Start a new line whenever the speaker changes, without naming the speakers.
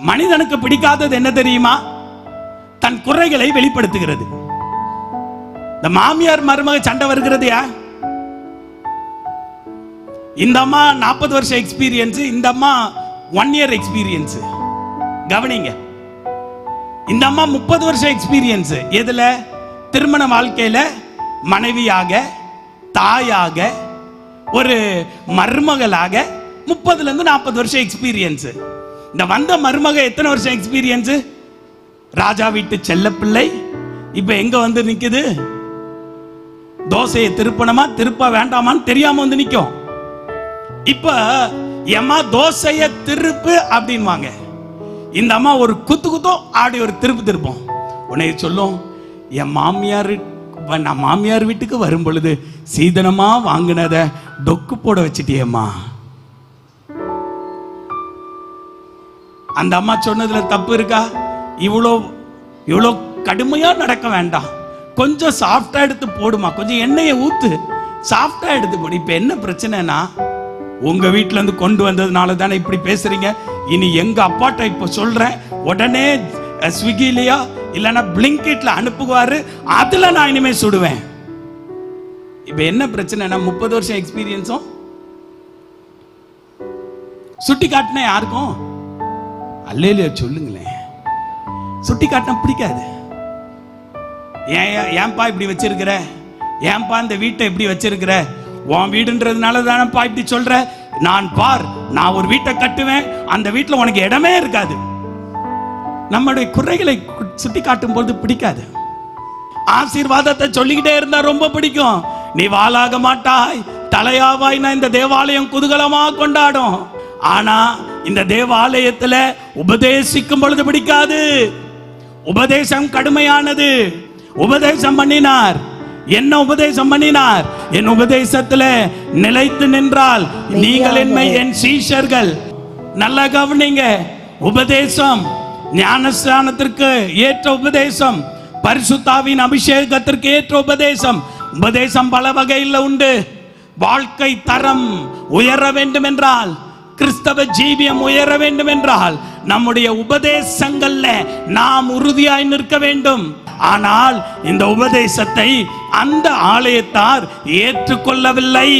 மனிதனுக்கு பிடிக்காதது என்ன தெரியுமா? தன் குறைகளை வெளிப்படுத்துகிறது. இந்த மாமியார் மருமக சண்டை வருகிறது இந்த அம்மா நாற்பது வருஷம் எக்ஸ்பீரியன்ஸ் இந்த அம்மா ஒன் இயர் எக்ஸ்பீரியன்ஸ் கவனிங்க. இந்த அம்மா முப்பது வருஷம் எக்ஸ்பீரியன்ஸ் எதுல? திருமண வாழ்க்கையில மனைவியாக தாயாக ஒரு மருமகளாக முப்பதுல இருந்து நாற்பது வருஷம் எக்ஸ்பீரியன்ஸ் இந்த வந்த மருமக எத்தனை வருஷம் எக்ஸ்பீரியன்ஸ் ராஜா வீட்டு செல்லப்பிள்ளை இப்ப எங்க வந்து நிக்குது? தோசையை திருப்பணமா திருப்ப வேண்டாமான்னு தெரியாம வந்து நிக்கும். இப்ப எம்மா தோசைய திருப்பு அப்படின்வாங்க. இந்த அம்மா ஒரு குத்து குத்தம் ஆடி ஒரு திருப்பு திருப்போம். உன்னை சொல்லும் என் மாமியார் நான் மாமியார் வீட்டுக்கு வரும் பொழுது சீதனமா வாங்கினத டொக்கு போட வச்சுட்டியம்மா. அந்த அம்மா சொன்னதுல தப்பு இருக்கா? இவ்வளோ இவ்வளோ கடுமையா நடக்க வேண்டாம். கொஞ்சம் சாஃப்டா எடுத்து போடுமா? கொஞ்சம் எண்ணெயை ஊத்து. சாஃப்டா எடுத்து போடு. இப்ப என்ன பிரச்சனைனா உங்க வீட்ல இருந்து கொண்டு வந்ததுனால தானே இப்படி பேசுறீங்க? இனி எங்க அப்பாட்ட இப்ப சொல்றேன். உடனே ஸ்விக்கிலையா ஸ்விக்கிலயோ இல்லைன்னா பிளிங்கிட்ல அனுப்புவாரு. அதுல நான் இனிமே சுடுவேன். இப்ப என்ன பிரச்சனைனா முப்பது வருஷம் எக்ஸ்பீரியன்ஸும் சுட்டி காட்டினா யாருக்கும்? அல்லையில சொல்லுங்களேன். சுட்டி காட்டினா பிடிக்காது. ஏன் ஏன்பா இப்படி வச்சிருக்கிற? ஏன்பா இந்த வீட்டை இப்படி வச்சிருக்கிற? உன் வீடுன்றதுனால தானப்பா இப்படி சொல்ற? நான் பார் நான் ஒரு வீட்டை கட்டுவேன் அந்த வீட்டில் உனக்கு இடமே இருக்காது. நம்முடைய குறைகளை சுட்டி காட்டும் போது பிடிக்காது. ஆசீர்வாதத்தை சொல்லிக்கிட்டே இருந்தா ரொம்ப பிடிக்கும். நீ வாளாக மாட்டாய் தலையாவாய் நான் இந்த தேவாலயம் குதூகலமாக கொண்டாடும். ஆனா இந்த தேவாலயத்துல உபதேசிக்கும் பொழுது பிடிக்காது. உபதேசம் கடுமையானது. உபதேசம் பண்ணினார். என்ன உபதேசம் பண்ணினார்? என் உபதேசத்துல நிலைத்து நின்றால் நீங்கள் என்னை என் சீஷர்கள். நல்லா கவனிங்க. உபதேசம் ஞானஸ்தானத்திற்கு ஏற்ற உபதேசம். பரிசுத்தாவின் அபிஷேகத்திற்கு ஏற்ற உபதேசம். உபதேசம் பல வகையில் உண்டு. வாழ்க்கை தரம் உயர வேண்டும் என்றால் கிறிஸ்தவ ஜீவியம் உயர வேண்டும் என்றால் நம்முடைய உபதேசங்கள்ல நாம் உறுதியாய் நிற்க வேண்டும். ஆனால் இந்த உபதேசத்தை அந்த ஆலயத்தார் ஏற்றுக்கொள்ளவில்லை.